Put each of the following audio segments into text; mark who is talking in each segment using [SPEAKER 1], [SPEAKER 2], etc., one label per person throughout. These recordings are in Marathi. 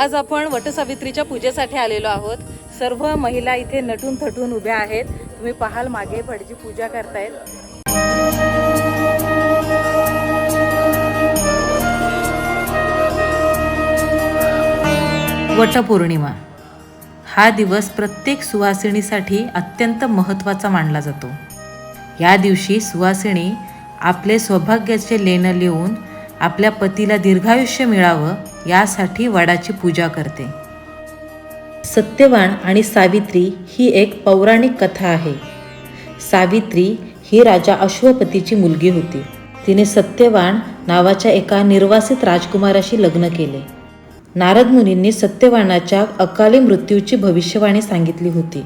[SPEAKER 1] आज आपण वटसावित्रीच्या पूजेसाठी आलेलो आहोत. सर्व महिला इथे नटून थटून उभ्या आहेत. तुम्ही पाहाल मागे भटजी पूजा करतायत. वटपौर्णिमा. हा दिवस प्रत्येक सुवासिनीसाठी अत्यंत महत्त्वाचा मानला जातो. या दिवशी सुवासिनी आपले सौभाग्याचे लेणं लिहून आपल्या पतीला दीर्घायुष्य मिळावं यासाठी वडाची पूजा करते. सत्यवान आणि सावित्री ही एक पौराणिक कथा आहे. सावित्री ही राजा अश्वपतीची मुलगी होती. तिने सत्यवान नावाच्या एका निर्वासित राजकुमाराशी लग्न केले. नारद मुनींनी सत्यवानाच्या अकाली मृत्यूची भविष्यवाणी सांगितली होती.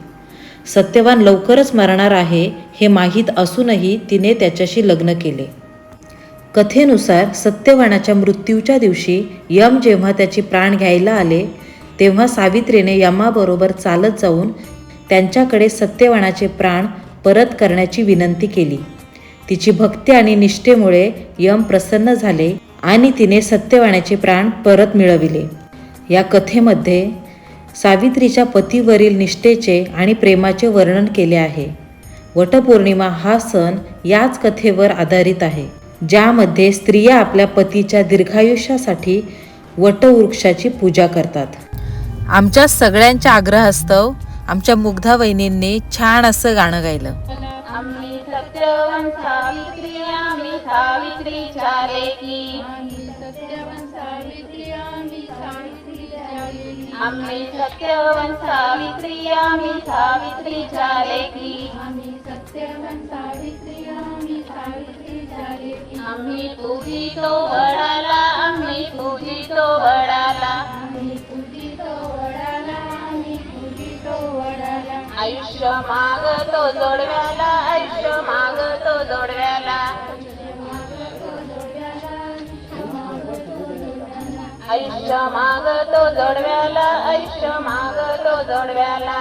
[SPEAKER 1] सत्यवान लवकरच मरणार आहे हे माहीत असूनही तिने त्याच्याशी लग्न केले. कथेनुसार सत्यवानाच्या मृत्यूच्या दिवशी यम जेव्हा त्याची प्राण घ्यायला आले तेव्हा सावित्रीने यमाबरोबर चालत जाऊन त्यांच्याकडे सत्यवानाचे प्राण परत करण्याची विनंती केली. तिची भक्ती आणि निष्ठेमुळे यम प्रसन्न झाले आणि तिने सत्यवानाचे प्राण परत मिळविले. या कथेमध्ये सावित्रीच्या पतीवरील निष्ठेचे आणि प्रेमाचे वर्णन केले आहे. वटपौर्णिमा हा सण याच कथेवर आधारित आहे. ज्यामध्ये स्त्रिया आपल्या पतीच्या दीर्घायुष्यासाठी वटवृक्षाची पूजा करतात. आमच्या सगळ्यांच्या आग्रहास्तव आमच्या मुग्धा वहिनींनी छान असं गाणं गायलं.
[SPEAKER 2] आम्ही आम्ही पूजितो वडाला आम्ही पूजितो वडाला. आयुष्य मागतो जोडव्याला आयुष्य मागतो जोडव्याला. आयुष्य मागतो जोडव्याला आयुष्य मागतो जोडव्याला.